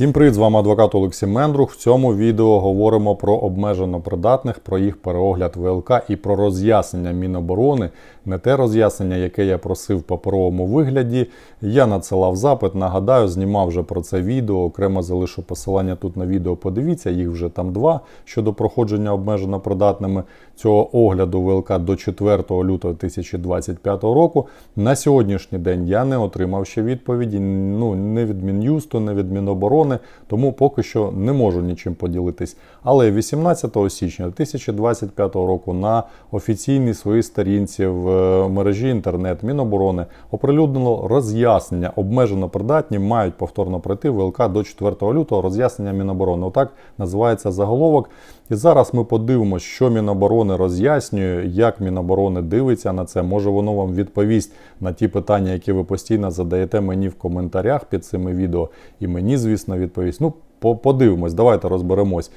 Всім привіт, з вами адвокат Олексій Мендрух. В цьому відео говоримо про обмежено придатних, про їх переогляд ВЛК і про роз'яснення Міноборони. Не те роз'яснення, яке я просив в паперовому вигляді. Я надсилав запит, нагадаю, знімав вже про це відео. Окремо залишу посилання тут на відео. Подивіться, їх вже там два щодо проходження обмежено придатними цього огляду ВЛК до 4 лютого 2025 року. На сьогоднішній день я не отримав ще відповіді. Ну не від Мін'юсту, не від Міноборони, тому поки що не можу нічим поділитись. Але 18 січня 2025 року на офіційній своїй сторінці в е, мережі інтернет Міноборони оприлюднило роз'яснення. Обмежено придатні мають повторно пройти ВЛК до 4 лютого. Роз'яснення Міноборони. Отак називається заголовок. І зараз ми подивимося, що Міноборони роз'яснює, як Міноборони дивиться на це. Може воно вам відповість на ті питання, які ви постійно задаєте мені в коментарях під цими відео. І мені, звісно, відповість. Ну, подивимось, давайте розберемось.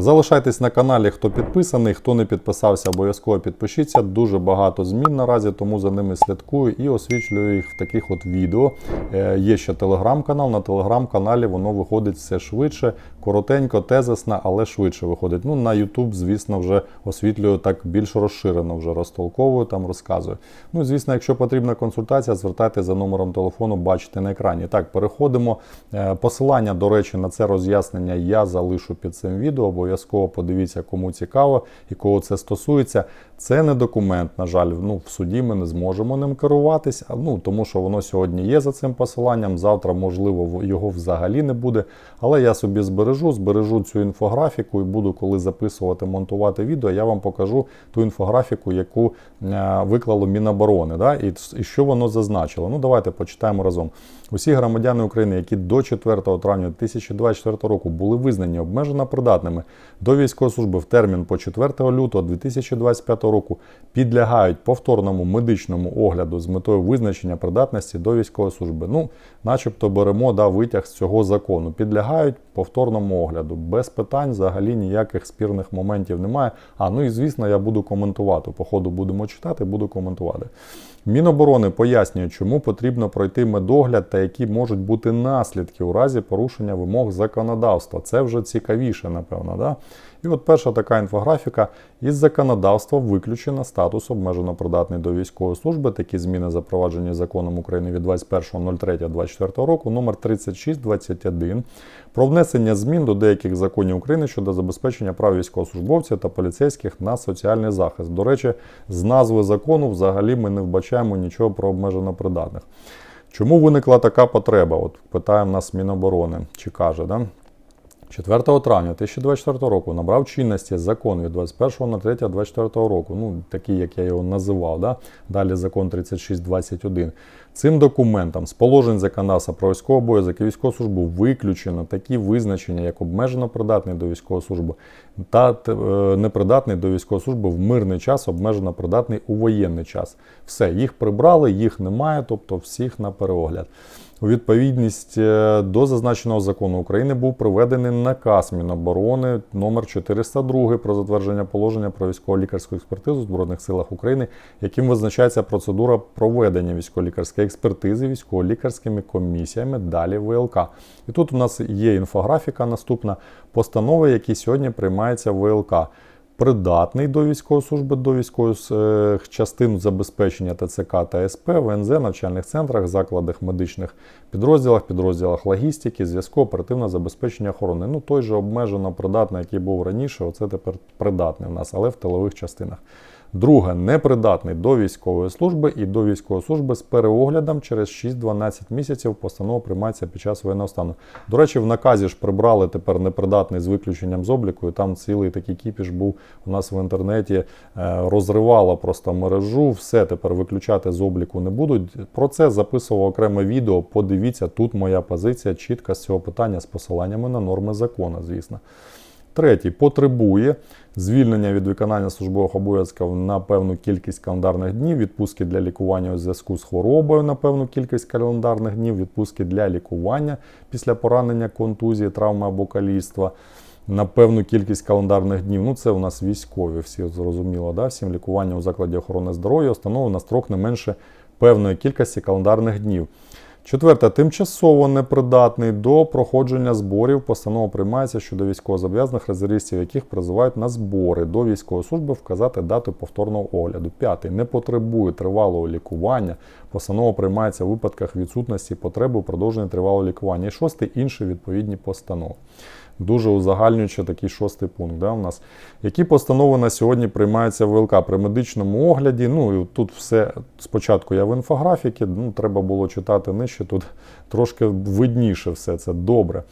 Залишайтесь на каналі, хто підписаний, хто не підписався, обов'язково підпишіться. Дуже багато змін наразі, тому за ними слідкую і освітлюю їх в таких от відео. Е, Є ще телеграм-канал. На телеграм-каналі воно виходить все швидше, коротенько, тезисно, але швидше виходить. Ну, на YouTube, звісно, вже освітлюю так більш розширено, вже розтолковую, там розказую. Ну, звісно, якщо потрібна консультація, звертайтеся за номером телефону, бачите на екрані. Так, переходимо. Е, Посилання, до речі, на це роз'яснення я залишу під цим відео. Обов'язково подивіться, кому цікаво і кого це стосується. Це не документ, на жаль, ну, в суді ми не зможемо ним керуватися, ну, тому що воно сьогодні є за цим посиланням. Завтра, можливо, його взагалі не буде. Але я собі збережу, збережу цю інфографіку і буду, коли записувати, монтувати відео, я вам покажу ту інфографіку, яку е, виклало Міноборони. Да? І, і що воно зазначило. Ну, давайте почитаємо разом. Усі громадяни України, які до 4 травня 2024 року були визнані обмежено придатними до військової служби в термін по 4 лютого 2025 року, підлягають повторному медичному огляду з метою визначення придатності до військової служби. Ну, начебто беремо да, витяг з цього закону. Підлягають повторному огляду. Без питань взагалі ніяких спірних моментів немає. А ну і звісно, я буду коментувати. По ходу будемо читати, буду коментувати. Міноборони пояснює, чому потрібно пройти медогляд та які можуть бути наслідки у разі порушення вимог законодавства. Це вже цікавіше, напевно. Да? І от перша така інфографіка. Із законодавства виключено статус обмежено придатний до військової служби. Такі зміни запроваджені законом України від 21.03.24 року, номер 3621 про внесення змін до деяких законів України щодо забезпечення прав військовослужбовців та поліцейських на соціальний захист. До речі, з назви закону взагалі ми не вбачаємо нічого про обмежено придатних. Чому виникла така потреба? От питає в нас Міноборони, чи каже, да? 4 травня 2024 року набрав чинності закон від 21.03.24 року, ну такий, як я його називав. Да? Далі закон 3621. Цим документом з положень законодавства про військовий обов'язок і військову службу виключено такі визначення, як обмежено придатний до військової служби та е, непридатний до військової служби в мирний час, обмежено придатний у воєнний час. Все, їх прибрали, їх немає, тобто всіх на переогляд. У відповідність е, до зазначеного закону України був проведений наказ Міноборони номер 402 про затвердження положення про військово-лікарську експертизу в Збройних силах України, яким визначається процедура проведення військово-лікарської експертизи військово-лікарськими комісіями далі ВЛК. І тут у нас є інфографіка наступна постанови, які сьогодні приймаються ВЛК придатний до військової служби, до військових частин забезпечення ТЦК та СП, ВНЗ, навчальних центрах, закладах медичних підрозділах, підрозділах логістики, зв'язку, оперативного забезпечення охорони. Ну, той же обмежено придатний, який був раніше, оце тепер придатний в нас, але в тилових частинах. Друге, непридатний до військової служби і до військової служби з переоглядом через 6-12 місяців постанова приймається під час воєнного стану. До речі, в наказі ж прибрали тепер непридатний з виключенням з обліку, і там цілий такий кіпіш був у нас в інтернеті, е, розривало просто мережу, все тепер виключати з обліку не будуть. Про це записував окреме відео. Подивіться, тут моя позиція чітка з цього питання з посиланнями на норми закону, звісно. Третій потребує звільнення від виконання службових обов'язків на певну кількість календарних днів, відпустки для лікування у зв'язку з хворобою на певну кількість календарних днів, відпустки для лікування після поранення, контузії, травми або каліцтва на певну кількість календарних днів. Ну, це у нас військові, всі зрозуміло, да? всім лікування у закладі охорони здоров'я встановлено на строк не менше певної кількості календарних днів. Четверте, тимчасово непридатний до проходження зборів. Постанова приймається щодо військовозобов'язаних резервістів, яких призивають на збори до військової служби вказати дату повторного огляду. П'ятий не потребує тривалого лікування. Постанова приймається у випадках відсутності потреби у продовженні тривалого лікування. І шостий інші відповідні постанови. Дуже узагальнюючи такий шостий пункт. Да, у нас. Які постанови на сьогодні приймаються в ВЛК при медичному огляді? Ну і тут все спочатку я в інфографіки, ну треба було читати нижче. Тут трошки видніше все це добре.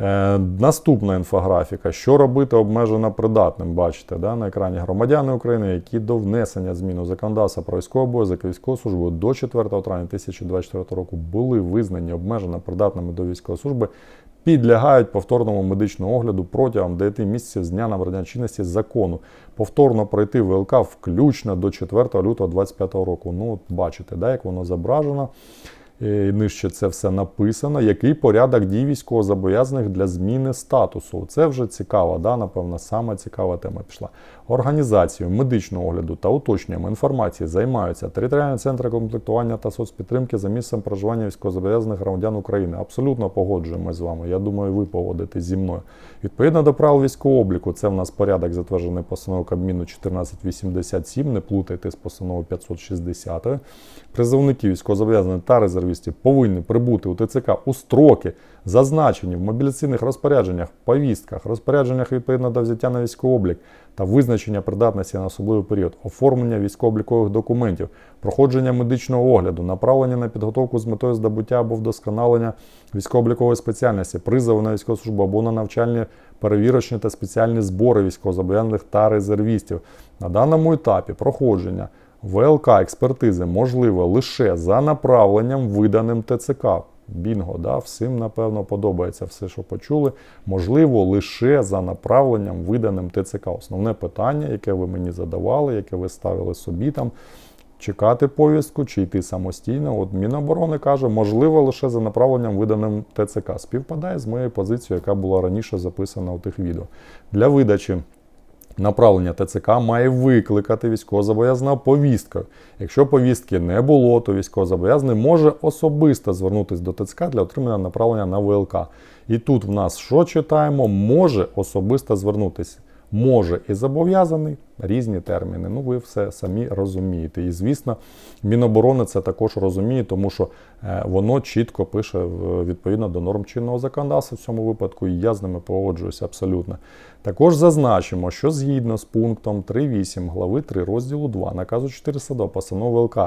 Е, наступна інфографіка. Що робити обмежено придатним? Бачите, да, на екрані громадяни України, які до внесення змін у законодавства про військовий обов'язок військову службу до 4 травня 2024 року були визнані обмежено придатними до військової служби, підлягають повторному медичному огляду протягом 9 місяців з дня набрання чинності закону. Повторно пройти ВЛК включно до 4 лютого 2025 року. Ну, от бачите, да, як воно зображено. І нижче це все написано. Який порядок дій військовозобов'язаних для зміни статусу? Це вже цікава, да, напевно, саме цікава тема пішла. Організацією медичного огляду та уточненням інформації займаються територіальні центри комплектування та соцпідтримки за місцем проживання військовозобов'язаних громадян України. Абсолютно погоджуємось з вами. Я думаю, ви погодитесь зі мною. Відповідно до правил військового обліку, це в нас порядок затверджений постановою Кабміну 1487. Не плутайте з постановою 560. Призовники військовозобов'язаних та резервістів повинні прибути у ТЦК у строки, зазначені в мобіляційних розпорядженнях, повістках, розпорядженнях відповідно до взяття на військовий облік та визначення придатності на особливий період, оформлення військово-облікових документів, проходження медичного огляду, направлення на підготовку з метою здобуття або вдосконалення військово-облікової спеціальності, призову на військову службу або на навчальні перевірочні та спеціальні збори військовозобов'язаних та резервістів. На даному етапі проходження ВЛК експертизи можливо лише за направленням, виданим ТЦК. Бінго, да, всім, напевно, подобається все, що почули. Можливо, лише за направленням, виданим ТЦК. Основне питання, яке ви мені задавали, яке ви ставили собі там, чекати повістку чи йти самостійно. От Міноборони каже, можливо, лише за направленням, виданим ТЦК. Співпадає з моєю позицією, яка була раніше записана у тих відео. Для видачі Направлення ТЦК має викликати військовозобов'язаного повісткою. Якщо повістки не було, то військовозобов'язаний може особисто звернутися до ТЦК для отримання направлення на ВЛК. І тут в нас що читаємо? Може особисто звернутися. Може і зобов'язаний різні терміни. Ну, ви все самі розумієте. І звісно, Міноборони це також розуміє, тому що е, воно чітко пише відповідно до норм чинного законодавства в цьому випадку, і я з ними погоджуюся абсолютно. Також зазначимо, що згідно з пунктом 3.8 глави 3 розділу 2 наказу 402 постанови ЛК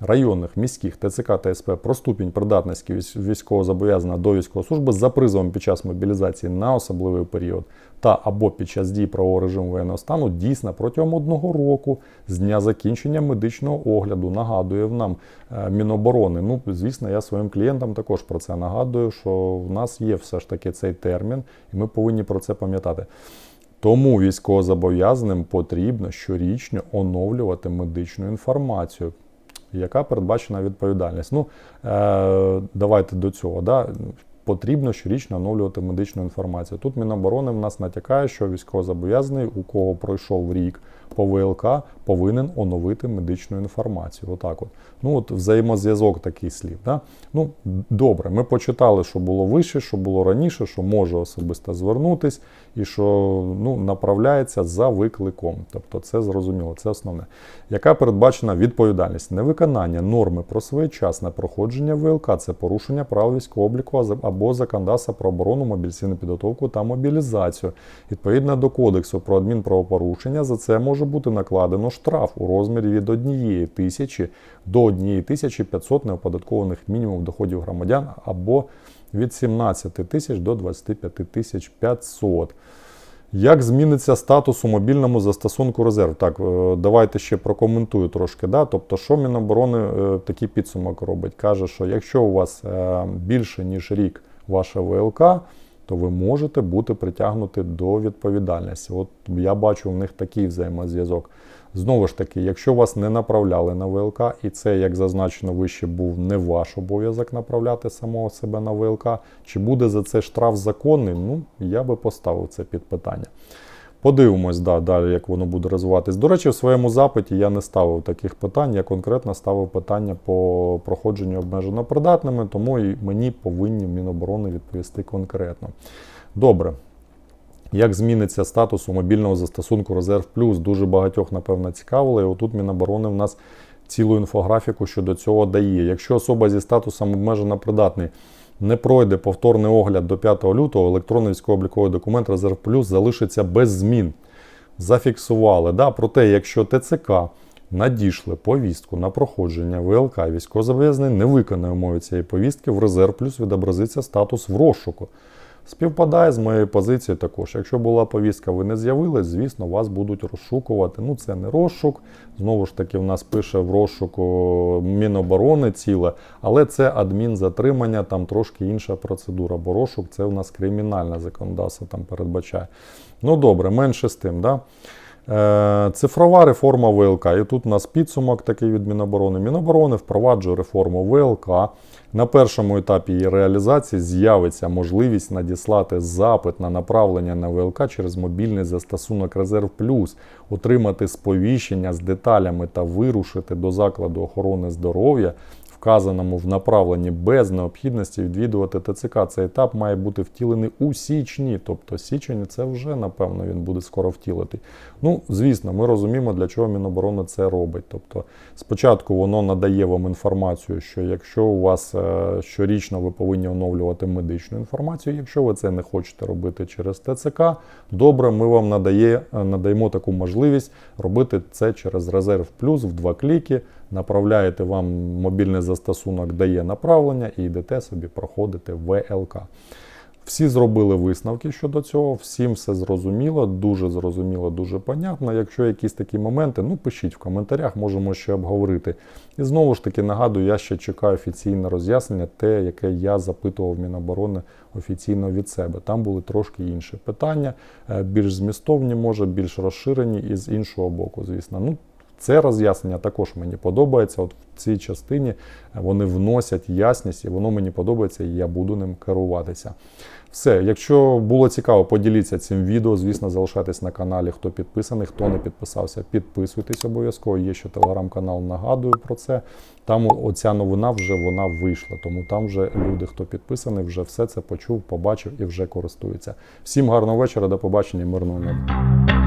районних, міських ТЦК та СП про ступінь придатності військовозобов'язаного до військової служби за призовом під час мобілізації на особливий період та або під час дії правового режиму воєнного стану дійсно протягом одного року з дня закінчення медичного огляду. Нагадує нам е, Міноборони. Ну, звісно, я своїм клієнтам також про це нагадую, що в нас є все ж таки цей термін, і ми повинні про це пам'ятати. Тому військовозобов'язаним потрібно щорічно оновлювати медичну інформацію яка передбачена відповідальність. Ну, е, Давайте до цього. Да? Потрібно щорічно оновлювати медичну інформацію. Тут Міноборони в нас натякає, що військовозобов'язаний, у кого пройшов рік по ВЛК, повинен оновити медичну інформацію. Отак от. Ну от взаємозв'язок такий слів. Да? Ну, Добре, ми почитали, що було вище, що було раніше, що може особисто звернутись і що ну, направляється за викликом. Тобто це зрозуміло, це основне. Яка передбачена відповідальність? Невиконання норми про своєчасне проходження ВЛК це порушення прав військового обліку або законодавства про оборону, мобілізаційну підготовку та мобілізацію. Відповідно до Кодексу про адмінправопорушення, за це може бути накладено штраф у розмірі від 1 тисячі до 1 тисячі 500 неоподаткованих мінімумів доходів громадян або від 17 тисяч до 25 тисяч 500. Як зміниться статус у мобільному застосунку резерв? Так, е, давайте ще прокоментую трошки. Да? Тобто, що Міноборони е, такий підсумок робить? Каже, що якщо у вас е, більше, ніж рік ваша ВЛК, то ви можете бути притягнути до відповідальності. От я бачу в них такий взаємозв'язок. Знову ж таки, якщо вас не направляли на ВЛК, і це, як зазначено вище, був не ваш обов'язок направляти самого себе на ВЛК, чи буде за це штраф законний, ну я би поставив це під питання. Подивимось да, далі, як воно буде розвиватись. До речі, в своєму запиті я не ставив таких питань. Я конкретно ставив питання по проходженню обмежено придатними, тому і мені повинні Міноборони відповісти конкретно. Добре. Як зміниться статус у мобільного застосунку Резерв Плюс? Дуже багатьох, напевно, цікавило. І отут Міноборони в нас цілу інфографіку щодо цього дає. Якщо особа зі статусом обмежено придатний не пройде повторний огляд до 5 лютого, електронний військово-обліковий документ Резерв Плюс залишиться без змін. Зафіксували. Да? Проте, якщо ТЦК надійшли повістку на проходження ВЛК військовозобов'язаний не виконає умови цієї повістки, в Резерв Плюс відобразиться статус в розшуку. Співпадає з моєю позицією також. Якщо була повістка, ви не з'явились, звісно, вас будуть розшукувати. Ну, це не розшук. Знову ж таки, в нас пише в розшуку Міноборони ціле, але це адмінзатримання, там трошки інша процедура. Бо розшук це у нас кримінальне законодавство там передбачає. Ну добре, менше з тим. Да? Е, Цифрова реформа ВЛК. І тут у нас підсумок такий від Міноборони. Міноборони впроваджує реформу ВЛК. На першому етапі її реалізації з'явиться можливість надіслати запит на направлення на ВЛК через мобільний застосунок Резерв Плюс, отримати сповіщення з деталями та вирушити до закладу охорони здоров'я, вказаному в направленні без необхідності відвідувати ТЦК. Цей етап має бути втілений у січні. Тобто січень це вже, напевно, він буде скоро втілити. Ну, звісно, ми розуміємо, для чого Міноборони це робить. Тобто, спочатку воно надає вам інформацію, що якщо у вас е, щорічно ви повинні оновлювати медичну інформацію, якщо ви це не хочете робити через ТЦК, добре, ми вам надає, е, надаємо таку можливість робити це через резерв плюс в два кліки. Направляєте вам мобільний застосунок, дає направлення і йдете собі проходити ВЛК. Всі зробили висновки щодо цього, всім все зрозуміло, дуже зрозуміло, дуже понятно. Якщо якісь такі моменти, ну пишіть в коментарях, можемо ще обговорити. І знову ж таки нагадую, я ще чекаю офіційне роз'яснення, те, яке я запитував Міноборони офіційно від себе. Там були трошки інші питання, е, більш змістовні, може, більш розширені і з іншого боку, звісно. Ну, це роз'яснення також мені подобається. От в цій частині вони вносять ясність, і воно мені подобається, і я буду ним керуватися. Все, якщо було цікаво, поділіться цим відео. Звісно, залишайтесь на каналі, хто підписаний, хто не підписався, підписуйтесь обов'язково. Є ще телеграм-канал, нагадую про це. Там оця новина вже вона вийшла. Тому там вже люди, хто підписаний, вже все це почув, побачив і вже користуються. Всім гарного вечора, до побачення, мирного неба.